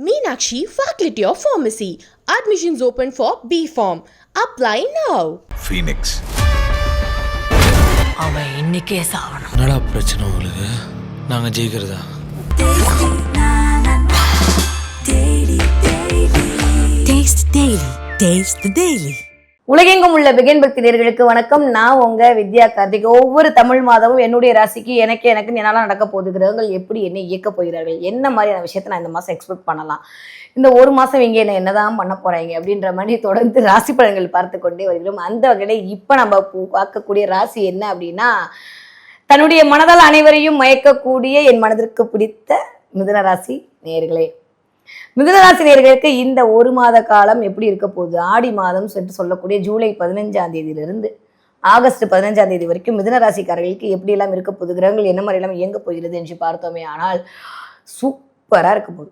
Meenakshi Faculty of Pharmacy. Admissions open for B Form. Apply now. Phoenix அவன் இன்னைக்கே சாவணும் என்னடா பிரச்சனை உங்களுக்கு நாங்கள் ஜெயிக்கிறதா டேஸ்ட் டெய்லி டேஸ்ட் டெய்லி உலகெங்கும் உள்ள பிகின் பக்தி நேர்களுக்கு வணக்கம். நான் உங்க வித்யா கார்த்திக். ஒவ்வொரு தமிழ் மாதமும் என்னுடைய ராசிக்கு எனக்கு எனக்கு என்னால நடக்க போகுது. கிரகங்கள் எப்படி என்ன இயக்க போகிறார்கள்? என்ன மாதிரியான விஷயத்தை நான் இந்த மாசம் எக்ஸ்பெக்ட் பண்ணலாம்? இந்த ஒரு மாசம் இங்கே என்ன என்னதான் பண்ண போறாங்க அப்படின்ற மாதிரி தொடர்ந்து ராசி பலன்கள் பார்த்து கொண்டே வருகிறோம். அந்த வகையில இப்ப நம்ம பார்க்கக்கூடிய ராசி என்ன அப்படின்னா தன்னுடைய மனதால் அனைவரையும் மயக்கக்கூடிய என் மனதிற்கு பிடித்த மிதுன ராசி நேயர்களே மிதுனராசினியர்களுக்கு இந்த ஒரு மாத காலம் எப்படி இருக்க போகுது? ஆடி மாதம் என்று சொல்லக்கூடிய ஜூலை பதினஞ்சாம் தேதியிலிருந்து ஆகஸ்ட் பதினஞ்சாம் தேதி வரைக்கும் மிதுனராசிக்காரர்களுக்கு எப்படியெல்லாம் எப்படி எல்லாம் இருக்க போகுது? கிரகங்கள் என்ன மாதிரிலாம் இயங்க போகிறது என்று பார்த்தோமே ஆனால் சூப்பராக இருக்க போகுது.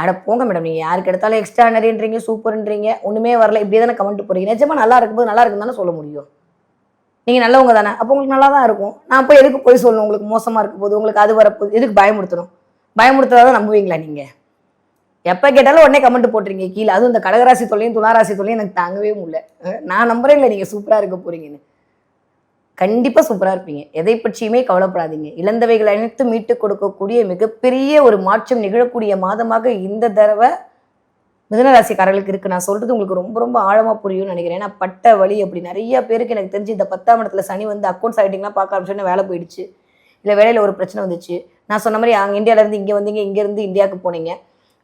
அட போங்க மேடம் நீங்கள் யாருக்கு எடுத்தாலும் எக்ஸ்ட்ரானரின்றீங்க சூப்பர்ன்றீங்க ஒன்றுமே வரல. இப்படியே தானே கமெண்ட் போகிறீங்க நிஜமாக நல்லா இருக்கும்போது நல்லா இருக்குன்னு தானே சொல்ல முடியும். நீங்கள் நல்லவங்க தானே. அப்போ உங்களுக்கு நல்லா தான் இருக்கும். நான் போய் எதுக்கு போய் சொல்லணும்? உங்களுக்கு மோசமாக இருக்க போகுது உங்களுக்கு அது வரப்போகுது. எதுக்கு பயமுறுத்தணும்? பயமுறுத்தாதான் நம்புவீங்களா நீங்கள் எப்போ கேட்டாலும் உடனே கமெண்ட் போட்டுறீங்க கீழே. அதுவும் இந்த கடகராசி தொல்லையும் துளாராசி தொல்லையும் எனக்கு தாங்கவே முடியல. நான் நம்புறேன் இல்லை நீங்கள் சூப்பராக இருக்க போறீங்கன்னு. கண்டிப்பாக சூப்பராக இருப்பீங்க. எதை பற்றியுமே கவலைப்படாதீங்க. இழந்தவைகள் அனைத்து மீட்டு கொடுக்கக்கூடிய மிகப்பெரிய ஒரு மாற்றம் நிகழக்கூடிய மாதமாக இந்த தடவை மிதனராசிக்காரர்களுக்கு இருக்கு. நான் சொல்றது உங்களுக்கு ரொம்ப ரொம்ப ஆழமா புரியும்னு நினைக்கிறேன். ஏன்னா பட்ட வழி அப்படி நிறைய பேருக்கு எனக்கு தெரிஞ்சு இந்த பத்தாம் இடத்துல சனி வந்து அக்கௌண்ட்ஸ் ஆகிட்டிங்லாம் பார்க்க ஆரம்பிச்சோன்னு வேலை போயிடுச்சு. இல்லை வேலையில் ஒரு பிரச்சனை வந்துச்சு. நான் சொன்ன மாதிரி அங்கே இந்தியாவிலேருந்து இங்கே வந்தீங்க இங்கேருந்து இந்தியாவுக்கு போனீங்க.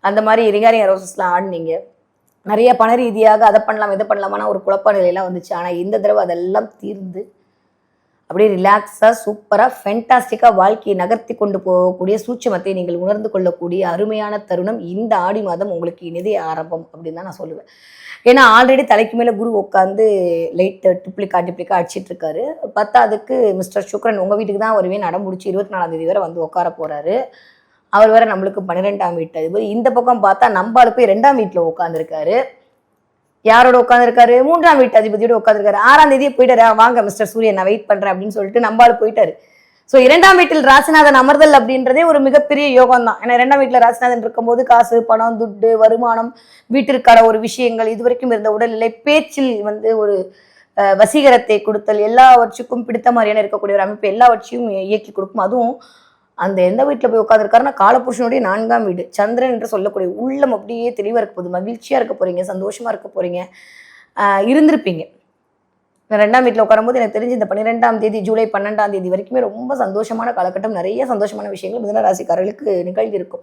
அந்த மாதிரி இறங்காரிய ரோசஸ்லாம் ஆடினீங்க. நிறைய பண ரீதியாக அதை பண்ணலாம் இதை பண்ணலாமான ஒரு குழப்ப நிலையெல்லாம் வந்துச்சு. ஆனால் இந்த தடவை அதெல்லாம் தீர்ந்து அப்படியே ரிலாக்ஸாக சூப்பராக ஃபென்டாஸ்டிக்காக வாழ்க்கையை நகர்த்தி கொண்டு போகக்கூடிய சூட்சமத்தை நீங்கள் உணர்ந்து கொள்ளக்கூடிய அருமையான தருணம் இந்த ஆடி மாதம் உங்களுக்கு இனிதே ஆரம்பம் அப்படின்னு தான் நான் சொல்லுவேன். ஏன்னா ஆல்ரெடி தலைக்கு மேலே குரு உட்காந்து லைட் டிப்ளிக்கா டிப்ளிக்கா அடிச்சிட்டு இருக்காரு. பத்தாவதுக்கு மிஸ்டர் சுக்ரன் உங்கள் வீட்டுக்கு தான் வருவேன். நடம் முடிச்சு இருபத்தி நாலாம் தேதி வரை வந்து உட்கார போகிறாரு அவர் வேற நம்மளுக்கு பன்னிரெண்டாம் வீட்டு. அதிபர் இந்த பக்கம் பார்த்தா நம்பாளு போய் ரெண்டாம் வீட்டில் உட்காந்துருக்காரு யாரோட உட்காந்துருக்காரு மூன்றாம் வீட்டு அதிபதியோட உட்காந்துருக்காரு ஆறாம் தேதியே போயிட்டாரு. "ஆ, வாங்க மிஸ்டர் சூரியன் நான் வெயிட் பண்றேன் அப்படின்னு சொல்லிட்டு நம்பாளு போயிட்டாரு. ஸோ இரண்டாம் வீட்டில் ராசிநாதன் அமர்தல் அப்படின்றதே ஒரு மிகப்பெரிய யோகம் தான் ஏன்னா இரண்டாம் வீட்டில் ராசிநாதன் இருக்கும்போது காசு பணம் துட்டு வருமானம் வீட்டிற்கான ஒரு விஷயங்கள் இதுவரைக்கும் இருந்த உடல்நிலை பேச்சில் வந்து ஒரு வசீகரத்தை கொடுத்தல் எல்லாவற்றுக்கும் பிடித்த மாதிரியான இருக்கக்கூடிய ஒரு அமைப்பு எல்லாவற்றையும் இயக்கி கொடுக்கும். அதுவும் அந்த எந்த வீட்டில் போய் உட்காந்துருக்காருன்னா காலபுருஷனுடைய நான்காம் வீடு. சந்திரன் என்று சொல்லக்கூடிய உள்ளம் அப்படியே தெளிவாக இருக்க போகுது. மகிழ்ச்சியாக இருக்க போகிறீங்க சந்தோஷமாக இருக்க போகிறீங்க இருந்திருப்பீங்க. நான் ரெண்டாம் வீட்டில் உட்காரும்போது எனக்கு தெரிஞ்சு இந்த பன்னிரெண்டாம் தேதி ஜூலை பன்னெண்டாம் தேதி வரைக்குமே ரொம்ப சந்தோஷமான காலகட்டம். நிறைய சந்தோஷமான விஷயங்கள் மிதனராசிக்காரர்களுக்கு நிகழ்ந்து இருக்கும்.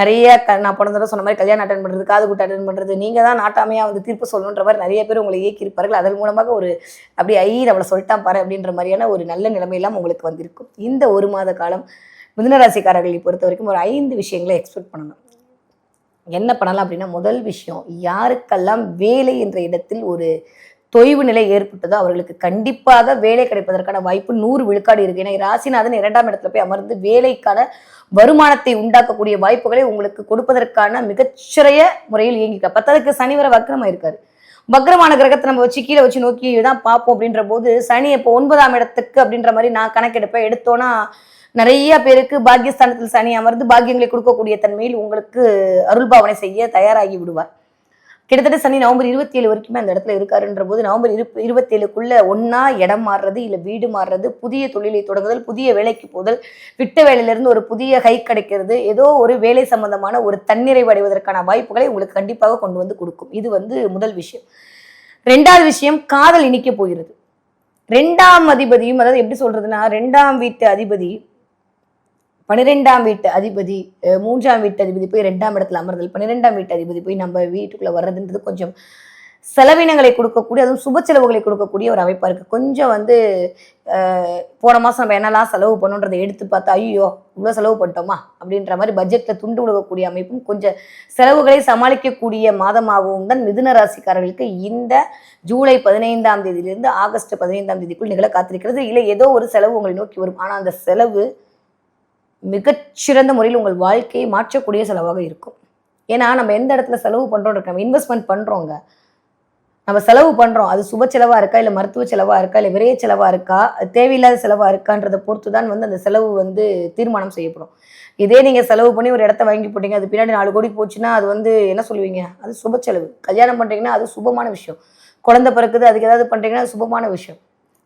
நிறைய க நான் போன தடவை சொன்ன மாதிரி கல்யாணம் அட்டன் பண்ணுறது காது கூட்டு அட்டன் பண்ணுறது நீங்கள் தான் நாட்டாமையாக வந்து தீர்ப்பு சொல்லணுன்ற மாதிரி நிறைய பேர் உங்களை இயக்கியிருப்பார்கள். அதன் மூலமாக ஒரு அப்படி ஐ நம்மளை சொல்லிட்டான் பாரு அப்படின்ற மாதிரியான ஒரு நல்ல நிலைமையெல்லாம் உங்களுக்கு வந்திருக்கும். இந்த ஒரு மாத காலம் மிதுனராசிக்காரர்களை பொறுத்த வரைக்கும் ஒரு ஐந்து விஷயங்களை எக்ஸ்பெக்ட் பண்ணணும். என்ன பண்ணலாம் அப்படின்னா முதல் விஷயம் யாருக்கெல்லாம் வேலை என்ற இடத்தில் ஒரு தொய்வு நிலை ஏற்பட்டதோ அவர்களுக்கு கண்டிப்பாக வேலை கிடைப்பதற்கான வாய்ப்பு நூறு விழுக்காடு இருக்கு. ஏன்னா ராசிநாதன் இரண்டாம் இடத்துல போய் அமர்ந்து வேலைக்கான வருமானத்தை உண்டாக்கக்கூடிய வாய்ப்புகளை உங்களுக்கு கொடுப்பதற்கான மிகச்சிறைய முறையில் இயங்கிக்க பத்ததுக்கு சனி வர வக்ரமாயிருக்காரு வக்ரமான கிரகத்தை நம்ம வச்சு கீழே வச்சு நோக்கி தான் பார்ப்போம் அப்படின்ற போது சனி இப்போ ஒன்பதாம் இடத்துக்கு அப்படின்ற மாதிரி நான் கணக்கெடுப்பேன். எடுத்தோன்னா நிறைய பேருக்கு பாக்கியஸ்தானத்தில் சனி அமர்ந்து பாக்கியங்களை கொடுக்கக்கூடிய தன்மையில் உங்களுக்கு அருள்பாவனை செய்ய தயாராகி விடுவார். கிட்டத்தட்ட சனி நவம்பர் இருபத்தி ஏழு வரைக்குமே அந்த இடத்துல இருக்காருன்ற போது நவம்பர் இரு இருபத்தி ஏழுக்குள்ள ஒன்னா இடம் மாறுறது இல்லை வீடு மாறுறது புதிய தொழிலை தொடங்குதல் புதிய வேலைக்கு போதல் விட்ட வேலையிலிருந்து ஒரு புதிய கை கிடைக்கிறது ஏதோ ஒரு வேலை சம்பந்தமான ஒரு தன்னிறைவு அடைவதற்கான வாய்ப்புகளை உங்களுக்கு கண்டிப்பாக கொண்டு வந்து கொடுக்கும். இது வந்து முதல் விஷயம். ரெண்டாவது விஷயம் காதல் இனிக்க போகிறது. ரெண்டாம் அதிபதியும் அதாவது எப்படி சொல்றதுன்னா ரெண்டாம் வீட்டு அதிபதி பன்னிரெண்டாம் வீட்டு அதிபதி மூன்றாம் வீட்டு அதிபதி போய் ரெண்டாம் இடத்துல அமர்தல் பன்னிரெண்டாம் வீட்டு அதிபதி போய் நம்ம வீட்டுக்குள்ளே வர்றதுன்றது கொஞ்சம் செலவினங்களை கொடுக்கக்கூடிய அதுவும் சுப செலவுகளை கொடுக்கக்கூடிய ஒரு அமைப்பாக இருக்குது கொஞ்சம் வந்து போன மாதம் நம்ம என்னெல்லாம் செலவு பண்ணோன்றதை எடுத்து பார்த்தா ஐயோ இவ்வளோ செலவு பண்ணிட்டோமா? அப்படின்ற மாதிரி பட்ஜெட்டில் துண்டு விழுகக்கூடிய அமைப்பும் கொஞ்சம் செலவுகளை சமாளிக்கக்கூடிய மாதமாகவும் தான் மிதுன ராசிக்காரர்களுக்கு இந்த ஜூலை பதினைந்தாம் தேதியிலிருந்து ஆகஸ்ட் பதினைந்தாம் தேதிக்குள் நிகழ காத்திருக்கிறது. இல்லை ஏதோ ஒரு செலவு உங்களை நோக்கி வரும். ஆனால் அந்த செலவு மிகச்சிறந்த முறையில் உங்கள் வாழ்க்கையை மாற்றக்கூடிய செலவாக இருக்கும். ஏன்னா நம்ம எந்த இடத்துல செலவு பண்ணுறோம் நம்ம இன்வெஸ்ட்மெண்ட் பண்ணுறோங்க நம்ம செலவு பண்ணுறோம் அது சுப செலவாக இருக்கா இல்லை மருத்துவ செலவாக இருக்கா இல்லை விரைய செலவாக இருக்கா அது தேவையில்லாத செலவாக இருக்கான்றதை பொறுத்து தான் வந்து அந்த செலவு வந்து தீர்மானம் செய்யப்படும். இதே நீங்கள் செலவு பண்ணி ஒரு இடத்த வாங்கி போட்டீங்க அது பின்னாடி நாலு கோடி போச்சுன்னா அது வந்து என்ன சொல்லுவீங்க? அது சுப செலவு. கல்யாணம் பண்ணுறீங்கன்னா அது சுபமான விஷயம். குழந்தை பிறக்குது அதுக்கு ஏதாவது பண்ணுறீங்கன்னா அது சுபமான விஷயம்.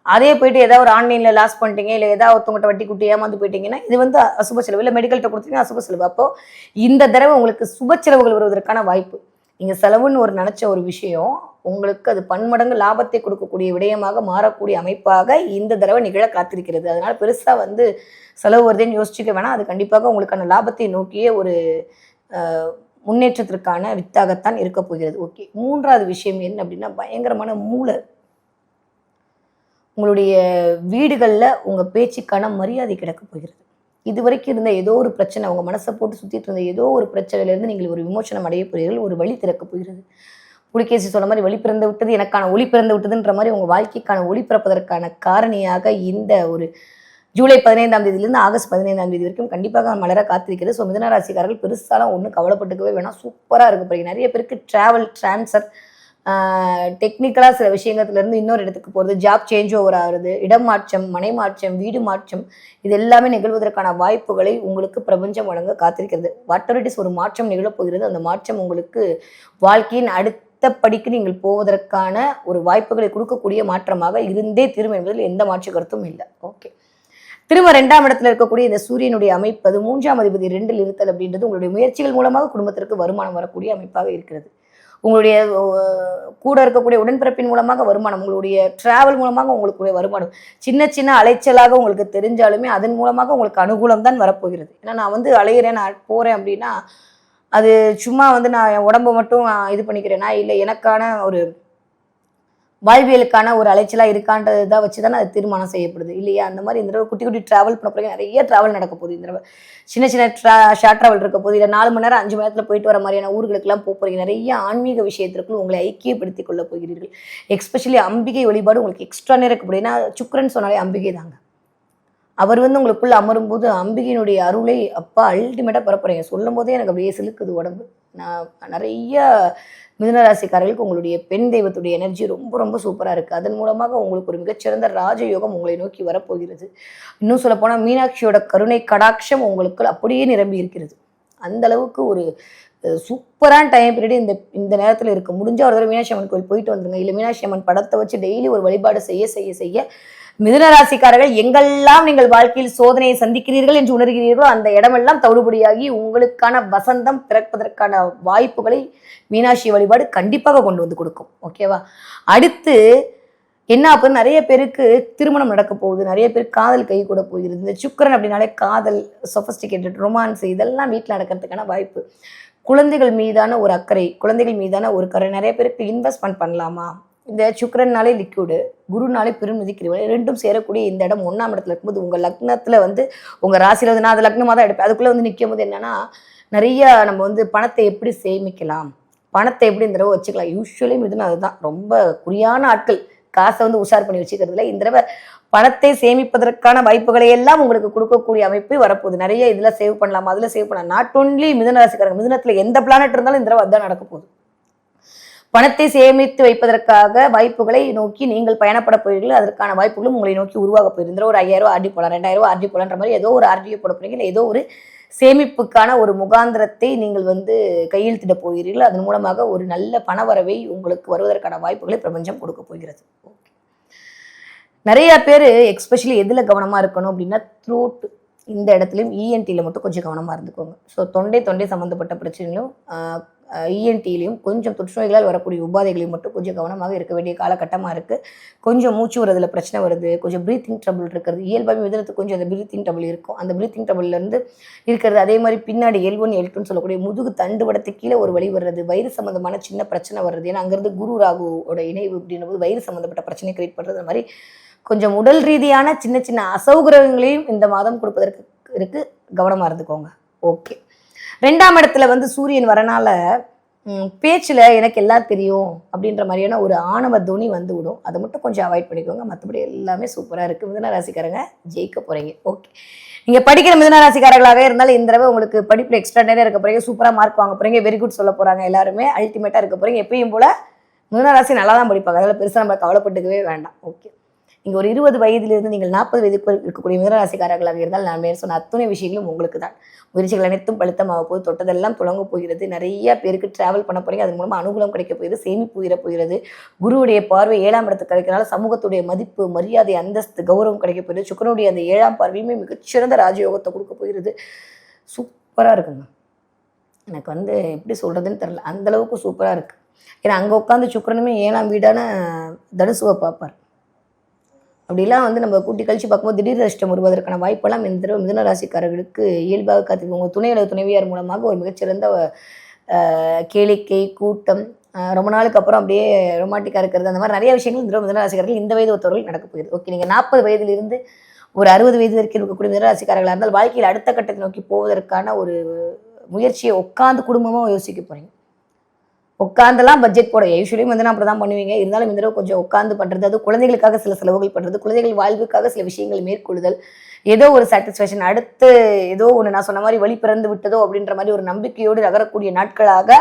அதே போயிட்டு ஏதாவது ஒரு ஆன்லைனில் லாஸ் பண்ணிட்டீங்க இல்லை ஏதாவது ஒருத்தவங்கள்ட்ட வட்டி குட்டி ஏமாந்து போயிட்டீங்கன்னா இது வந்து அசுப செலவு இல்லை மெடிக்கல்கிட்ட கொடுத்தீங்கன்னா அசுப செலவு. அப்போது இந்த தடவை உங்களுக்கு சுப செலவுகள் வருவதற்கான வாய்ப்பு. நீங்கள் செலவுன்னு ஒரு நினச்ச ஒரு விஷயம் உங்களுக்கு அது பன்மடங்கு லாபத்தை கொடுக்கக்கூடிய விடயமாக மாறக்கூடிய அமைப்பாக இந்த தடவை நிகழ காத்திருக்கிறது. அதனால் பெருசாக வந்து செலவு வருதுன்னு யோசிச்சுக்க வேணாம். அது கண்டிப்பாக உங்களுக்கான லாபத்தை நோக்கிய ஒரு முன்னேற்றத்திற்கான வித்தாகத்தான் இருக்க போகிறது. ஓகே. மூன்றாவது விஷயம் என்ன அப்படின்னா பயங்கரமான மூளை. உங்களுடைய வீடுகளில் உங்கள் பேச்சுக்கான மரியாதை கிடக்க போகிறது. இது வரைக்கும் இருந்த ஏதோ ஒரு பிரச்சனை உங்கள் மனசை போட்டு சுற்றிட்டு இருந்த ஏதோ ஒரு பிரச்சனையிலேருந்து நீங்கள் ஒரு விமோசனம் அடைய போகிறீர்கள் ஒரு வழி திறக்க போகிறது. புலிகேசி சொன்ன மாதிரி வழி பிறந்து விட்டது எனக்கான ஒளி பிறந்து விட்டதுன்ற மாதிரி உங்கள் வாழ்க்கைக்கான ஒளி பிறப்பதற்கான காரணியாக இந்த ஒரு ஜூலை பதினைந்தாம் தேதியிலிருந்து ஆகஸ்ட் பதினைந்தாம் தேதி வரைக்கும் கண்டிப்பாக மலர காத்திருக்கிறது. ஸோ மிதனராசிக்காரர்கள் பெருசாலாம் ஒன்றும் கவலைப்பட்டுக்கவே வேணாம். சூப்பராக இருக்க நிறைய பேருக்கு ட்ராவல் ட்ரான்ஸ்ஃபர் டெக்னிக்கலாக சில விஷயங்கள்ல இருந்து இன்னொரு இடத்துக்கு போகிறது ஜாப் சேஞ்ச் ஓவர் ஆகுறது இடம் மாற்றம் மனை மாற்றம் வீடு மாற்றம் இது எல்லாமே நிகழ்வதற்கான வாய்ப்புகளை உங்களுக்கு பிரபஞ்சம் வழங்க காத்திருக்கிறது. வாட்டரிட்டிஸ் இட் இஸ் ஒரு மாற்றம் நிகழப்போகிறது அந்த மாற்றம் உங்களுக்கு வாழ்க்கையின் அடுத்த படிக்கு நீங்கள் போவதற்கான ஒரு வாய்ப்புகளை கொடுக்கக்கூடிய மாற்றமாக இருந்தே தீரும் என்பதில் எந்த மாற்று கருத்தும் இல்லை. ஓகே திரும்ப ரெண்டாம் இடத்துல இருக்கக்கூடிய இந்த சூரியனுடைய அமைப்பு அது மூன்றாம் அதிபதி ரெண்டில் இருத்தல் அப்படின்றது உங்களுடைய முயற்சிகள் மூலமாக குடும்பத்திற்கு வருமானம் வரக்கூடிய அமைப்பாக இருக்கிறது. உங்களுடைய கூட இருக்கக்கூடிய உடன்பிறப்பின் மூலமாக வருமானம் உங்களுடைய டிராவல் மூலமாக உங்களுக்கு வருமானம். சின்ன சின்ன அலைச்சலாக உங்களுக்கு தெரிஞ்சாலுமே அதன் மூலமாக உங்களுக்கு அனுகூலம் தான் வரப்போகிறது. ஏன்னா நான் வந்து அலையிறேன் நான் போகிறேன் அப்படின்னா அது சும்மா வந்து நான் என் உடம்பை மட்டும் இது பண்ணிக்கிறேன்னா இல்லை எனக்கான ஒரு வாழ்வியலுக்கான ஒரு அலைச்சலாக இருக்கான்றது தான் வச்சு தானே அது தீர்மானம் செய்யப்படுது. இல்லையா? அந்த மாதிரி இந்த தடவை குட்டி குட்டி ட்ராவல் பண்ண போகிறீங்க நிறைய ட்ராவல் நடக்க போகுது. இந்த தடவை சின்ன சின்ன ட்ரா ஷார்ட் ட்ராவல் இருக்க போகுது. இல்லை நாலு மணி நேரம் அஞ்சு மணி நேரத்தில் போயிட்டு வர மாதிரியான ஊர்களுக்கெல்லாம் போக போகிறீங்க நிறைய ஆன்மீக விஷயத்திற்குள் உங்களை ஐக்கியப்படுத்திக் கொள்ள போகிறீர்கள். எக்ஸ்பெஷலி அம்பிகை வழிபாடு உங்களுக்கு எக்ஸ்ட்ரா நேரம் இருக்க முடியும் ஏன்னா சுக்கரன் சொன்னாலே அம்பிகை தாங்க அவர் வந்து உங்களுக்குள்ள அமரும் போது அம்பிகையினுடைய அருளை அப்பா அல்டிமேட்டாக பரப்புறீங்க சொல்லும் போதே எனக்கு அப்படியே சிலுக்குது உடம்பு. நான் நிறைய மிதனராசிக்காரர்களுக்கு உங்களுடைய பெண் தெய்வத்துடைய எனர்ஜி ரொம்ப ரொம்ப சூப்பராக இருக்குது அதன் மூலமாக உங்களுக்கு ஒரு மிகச்சிறந்த ராஜயோகம் உங்களை நோக்கி வரப்போகிறது. இன்னும் சொல்லப்போனால் மீனாட்சியோட கருணை கடாட்சம் உங்களுக்கு அப்படியே நிரம்பி இருக்கிறது. அந்த அளவுக்கு ஒரு சூப்பரான டைம் பீரியட் இந்த இந்த நேரத்தில் இருக்கு. முடிஞ்ச ஒரு தடவை மீனாட்சி அம்மன் கோயில் போயிட்டு வந்துருங்க. இல்லை மீனாட்சி அம்மன் படத்தை வச்சு டெய்லி ஒரு வழிபாடு செய்ய செய்ய செய்ய மிதுன ராசிக்காரர்கள் எங்கெல்லாம் நீங்கள் வாழ்க்கையில் சோதனையை சந்திக்கிறீர்கள் என்று உணர்கிறீர்களோ அந்த இடமெல்லாம் தவிடுபடியாகி உங்களுக்கான வசந்தம் பிறப்பதற்கான வாய்ப்புகளை மீனாட்சி வழிபாடு கண்டிப்பாக கொண்டு வந்து கொடுக்கும். ஓகேவா அடுத்து என்ன அப்போ நிறைய பேருக்கு திருமணம் நடக்க போகுது. நிறைய பேர் காதல் கை கூட போகிறது. இந்த சுக்கரன் அப்படின்னாலே காதல் சொஃபஸ்டிகேட்டட் ரொமான்ஸ் இதெல்லாம் வீட்டில் நடக்கிறதுக்கான வாய்ப்பு. குழந்தைகள் மீதான ஒரு அக்கறை குழந்தைகள் மீதான ஒரு கரை நிறைய பேருக்கு இன்வெஸ்ட்மெண்ட் பண்ணலாமா? இந்த சுக்கரன்னாலே லிக்விடு குருனாலே பெருமிதி கிரிவலை ரெண்டும் சேரக்கூடிய இந்த இடம் ஒன்றாம் இடத்துல இருக்கும்போது உங்கள் லக்னத்தில் வந்து உங்கள் ராசியில் வந்து நான் அது லக்னமாக தான் எடுப்பேன். அதுக்குள்ளே வந்து நிற்கும் போது என்னென்னா நிறைய நம்ம வந்து பணத்தை எப்படி சேமிக்கலாம் பணத்தை எப்படி இந்த தடவை வச்சுக்கலாம் யூஸ்வலி மிதுனா அதுதான். ரொம்ப குறியான ஆட்கள் காசை வந்து உஷார் பண்ணி வச்சுக்கிறதுல இந்த தடவை பணத்தை சேமிப்பதற்கான வாய்ப்புகளை எல்லாம் உங்களுக்கு கொடுக்கக்கூடிய அமைப்பு வரப்போகுது. நிறைய இதில் சேவ் பண்ணலாம் அதில் சேவ் பண்ணலாம். நாட் ஒன்லி மிதன ராசிக்காரங்க மிதனத்தில் எந்த பிளானட் இருந்தாலும் இந்த தடவை அதுதான் நடக்க போகுது. பணத்தை சேமித்து வைப்பதற்காக வாய்ப்புகளை நோக்கி நீங்கள் பயணப்பட போகிறீர்கள். அதற்கான வாய்ப்புகளும் உங்களை நோக்கி உருவாக போயிருந்தோம் ஒரு ஐயாயிரம் ரூபா ஆர்டி போலாம் ரெண்டாயிரம் ரூபா ஆர்டி போலான்ற மாதிரி ஏதோ ஒரு ஆர்டியை போட போறீங்க. ஏதோ ஒரு சேமிப்புக்கான ஒரு முகாந்திரத்தை நீங்கள் வந்து கையெழுத்திட போகிறீர்கள். அதன் மூலமாக ஒரு நல்ல பணவரவை உங்களுக்கு வருவதற்கான வாய்ப்புகளை பிரபஞ்சம் கொடுக்க போகிறது. நிறைய பேர் எக்ஸ்பெஷலி எதில் கவனமாக இருக்கணும் அப்படின்னா த்ரோட் இந்த இடத்துலையும் இஎன்டியில் மட்டும் கொஞ்சம் கவனமாக இருந்துக்கோங்க. ஸோ தொண்டை தொண்டை சம்மந்தப்பட்ட பிரச்சனைகளும் இஎன்டிலையும் கொஞ்சம் தொற்றுநோய்களால் வரக்கூடிய உபாதைகளையும் மட்டும் கொஞ்சம் கவனமாக இருக்க வேண்டிய காலகட்டமாக இருக்குது கொஞ்சம் மூச்சு வரதுல பிரச்சனை வருது கொஞ்சம் ப்ரீத்திங் ட்ரபிள் இருக்கிறது. இயல்பாகவே மிதனத்துக்கு கொஞ்சம் அந்த ப்ரீத்திங் ட்ரபிள் இருக்கும். அந்த ப்ரீத்திங் ட்ரபிள்லேருந்து இருக்கிறது அதே மாதிரி பின்னாடி எல் ஒன் எல் டூன்னு சொல்லக்கூடிய முதுகு தண்டு வடத்து கீழே ஒரு வழி வர்றது வயிறு சம்மந்தமான சின்ன பிரச்சனை வருது ஏன்னா அங்கேருந்து குரு ராகுவோட இணைவு அப்படின்னும் போது வயிறு சம்மந்தப்பட்ட பிரச்சனை கிரியேட் பண்ணுறது அந்த மாதிரி கொஞ்சம் உடல் ரீதியான சின்ன சின்ன அசௌகரியங்களையும் இந்த மாதம் கொடுப்பதற்கு இருக்கு. கவனமாக இருந்துக்கோங்க. ஓகே ரெண்டாம் இடத்துல வந்து சூரியன் வரனால பேச்சில் எனக்கு எல்லாம் தெரியும் அப்படின்ற மாதிரியான ஒரு ஆணவ துணி வந்து விடும். அதை மட்டும் கொஞ்சம் அவாய்ட் பண்ணிக்கோங்க. மற்றபடி எல்லாமே சூப்பராக இருக்குது மிதன ராசிக்காரங்க ஜெயிக்க போகிறீங்க ஓகே நீங்கள் படிக்கிற மிதன இருந்தாலும் இந்த தடவை உங்களுக்கு படிப்பில் எக்ஸ்ட்ரா நேரம் இருக்க போகிறீங்க சூப்பராக மார்க் வாங்க போகிறீங்க வெரி குட் சொல்ல போகிறாங்க எல்லாருமே. அல்டிமேட்டாக இருக்க போகிறீங்க எப்பயும் போல் மிதனராசி நல்லா தான் படிப்பாங்க. அதில் பெருசாக நம்ம கவலைப்பட்டுக்கவே வேண்டாம். ஓகே நீங்கள் ஒரு இருபது வயதிலிருந்து நீங்கள் நாற்பது வயதுக்கு இருக்கக்கூடிய மிதனராசிக்காரர்களாக இருந்தால் நான் மேல் சொன்ன அத்துணை விஷயங்களும் உங்களுக்கு தான் முயற்சிகள் அனைத்தும் பழுத்தமாக போது தொட்டதெல்லாம் துளங்க போகிறது நிறைய பேருக்கு டிராவல் பண்ண போறீங்க அதன் மூலமாக அனுகூலம் கிடைக்க போகிறது சேமிப்பு உயர போகிறது குருவுடைய பார்வை ஏழாம் இடத்துக்கு கிடைக்கிறனால சமூகத்துடைய மதிப்பு மரியாதை அந்தஸ்து கௌரவம் கிடைக்க போகிறது சுக்கரனுடைய அந்த ஏழாம் பார்வையுமே மிகச்சிறந்த ராஜயோகத்தை கொடுக்க போகிறது. சூப்பராக இருக்குங்க. எனக்கு வந்து எப்படி சொல்கிறதுன்னு தெரில அந்த அளவுக்கு சூப்பராக இருக்குது ஏன்னா அங்கே உட்காந்து சுக்கரனுமே ஏழாம் வீடான தனுசுவை பார்ப்பார். அப்படிலாம் வந்து நம்ம கூட்டி கழிச்சு பார்க்கும்போது திடீர் அதிர்ஷ்டம் வருவதற்கான வாய்ப்பெல்லாம் இந்த தடவை மிதனராசிக்காரர்களுக்கு இயல்பாக காத்திருக்கு உங்கள் துணையோட துணைவியார் மூலமாக ஒரு மிகச்சிறந்த கேளிக்கை கூட்டம் ரொம்ப நாளுக்கு அப்புறம் அப்படியே ரொமாட்டிக்காக இருக்கிறது. அந்த மாதிரி நிறைய விஷயங்கள் இந்த மிதனராசிக்காரர்கள் ராசிக்காரர்கள் இந்த வயது ஒருத்தவர்கள் நடக்க போகுது ஓகே நீங்கள் நாற்பது வயதிலிருந்து ஒரு அறுபது வயது வரைக்கும் இருக்கக்கூடிய மிதனராசிக்காரர்களாக இருந்தால் வாழ்க்கையில் அடுத்த கட்டத்தை நோக்கி போவதற்கான ஒரு முயற்சியை உட்காந்து குடும்பமாக யோசிக்க போகிறீங்க உட்காந்துலாம் பட்ஜெட் போட யூஸ்வலியும் வந்து நான் அப்படி தான் பண்ணுவீங்க. இருந்தாலும் இந்த தடவை கொஞ்சம் உட்காந்து பண்ணுறது அது குழந்தைகளுக்காக சில செலவுகள் பண்ணுறது குழந்தைகள் வாழ்வுக்காக சில விஷயங்கள் மேற்கொள்ளுதல் ஏதோ ஒரு சாட்டிஸ்ஃபேக்ஷன் அடுத்து ஏதோ ஒன்று நான் சொன்ன மாதிரி வழி பிறந்து விட்டதோ அப்படின்ற மாதிரி ஒரு நம்பிக்கையோடு நகரக்கூடிய நாட்களாக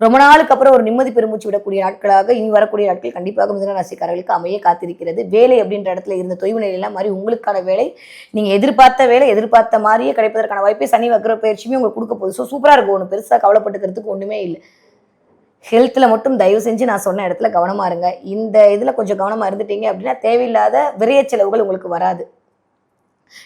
ரொம்ப நாளுக்கு அப்புறம் ஒரு நிம்மதி பெருமூச்சு விடக்கூடிய நாட்களாக இனி வரக்கூடிய நாட்கள் கண்டிப்பாக மிதன ராசிக்காரர்களுக்கு அமைய காத்திருக்கிறது. வேலை அப்படின்ற இடத்துல இருந்த தொய்வு நிலையெல்லாம் மாதிரி உங்களுக்கான வேலை நீங்கள் எதிர்பார்த்த வேலை எதிர்பார்த்த மாதிரியே கிடைப்பதற்கான வாய்ப்பே சனி வக்கர பயிற்சியுமே உங்களுக்கு கொடுக்க போகுது. ஸோ சூப்பராக இருக்கும். ஒன்று பெருசாக கவலைப்பட்டுக்கிறதுக்கு ஒன்றுமே இல்லை. ஹெல்த்தில் மட்டும் தயவு செஞ்சு நான் சொன்ன இடத்துல கவனமாக இருங்க. இந்த இதில் கொஞ்சம் கவனமாக இருந்துட்டீங்க அப்படின்னா தேவையில்லாத விரைய செலவுகள் உங்களுக்கு வராது.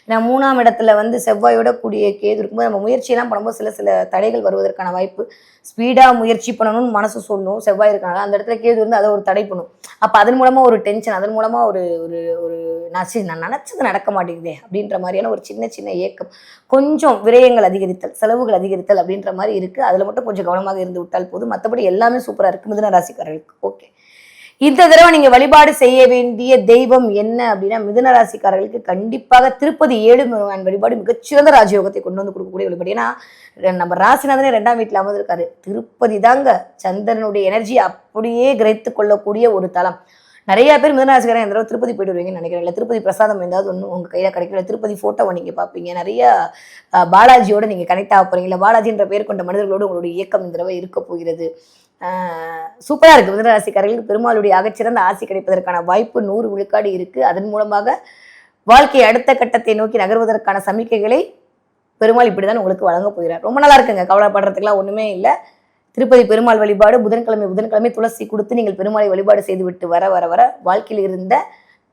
ஏன்னா மூணாம் இடத்துல வந்து செவ்வாயோட கூடிய கேது இருக்கும்போது நம்ம முயற்சியெல்லாம் பண்ணும்போது சில சில தடைகள் வருவதற்கான வாய்ப்பு. ஸ்பீடாக முயற்சி பண்ணணும்னு மனசு சொல்லணும் செவ்வாய் இருக்கனால அந்த இடத்துல கேது வந்து அதை ஒரு தடை பண்ணும். அப்போ அதன் மூலமாக ஒரு டென்ஷன் அதன் மூலமாக ஒரு ஒரு ஒரு நான் நான் நினச்சது நடக்க மாட்டேங்குதே அப்படின்ற மாதிரியான ஒரு சின்ன சின்ன ஏக்கம். கொஞ்சம் விரயங்கள் அதிகரித்தல் செலவுகள் அதிகரித்தல் அப்படின்ற மாதிரி இருக்குது அதில் மட்டும் கொஞ்சம் கவனமாக இருந்து விட்டால் போதும். மற்றபடி எல்லாமே சூப்பராக இருக்குது மிதுன ராசிக்காரர்களுக்கு. ஓகே இந்த தடவை நீங்க வழிபாடு செய்ய வேண்டிய தெய்வம் என்ன அப்படின்னா மிதுன ராசிக்காரர்களுக்கு கண்டிப்பாக திருப்பதி ஏழு முருகன் வழிபாடு மிகச்சிறந்த ராஜயோகத்தை கொண்டு வந்து கொடுக்கக்கூடிய வழிபாடு. ஏன்னா நம்ம ராசிநாதனே ரெண்டாம் வீட்டில் அமர்ந்திருக்காரு. திருப்பதி தாங்க சந்திரனுடைய எனர்ஜி அப்படியே கிரகித்து கொள்ளக்கூடிய ஒரு தலம். நிறைய பேர் மிதனராசிக்காரன் இந்த தடவை திருப்பதி போயிட்டு வருவீங்கன்னு நினைக்கிறேன். இல்லை திருப்பதி பிரசாதம் ஏதாவது ஒன்று உங்கள் கையில் கிடைக்கல திருப்பதி ஃபோட்டோவை நீங்கள் பார்ப்பீங்க. நிறைய பாலாஜியோட நீங்கள் கனெக்ட் ஆக போகிறீங்க இல்லை பாலாஜின்ற பேர் கொண்ட மனிதர்களோடு உங்களுடைய இயக்கம் இந்த தடவை இருக்க போகிறது. சூப்பராக இருக்குது மிதனராசிக்காரர்களுக்கு பெருமாளுடைய அகச்சிறந்த ஆசி கிடைப்பதற்கான வாய்ப்பு நூறு விழுக்காடு இருக்குது அதன் மூலமாக வாழ்க்கையை அடுத்த கட்டத்தை நோக்கி நகர்வதற்கான சமிக்கைகளை பெருமாள் இப்படி தான் உங்களுக்கு வழங்க போகிறார். ரொம்ப நல்லா இருக்குங்க. கவலைப்படுறதுக்கெல்லாம் ஒன்றுமே இல்லை. திருப்பதி பெருமாள் வழிபாடு புதன்கிழமை புதன்கிழமை துளசி கொடுத்து நீங்கள் பெருமாளை வழிபாடு செய்துவிட்டு வர வர வர வாழ்க்கையில் இருந்த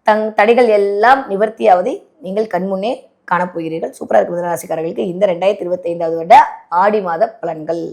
தங் தடைகள் எல்லாம் நிவர்த்தியாவதை நீங்கள் கண்முன்னே காணப்போகிறீர்கள். சூப்பராக இருக்கு மிதனராசிக்காரர்களுக்கு. இந்த ரெண்டாயிரத்தி இருபத்தைந்தாவது வருட ஆடி மாத பலன்கள்.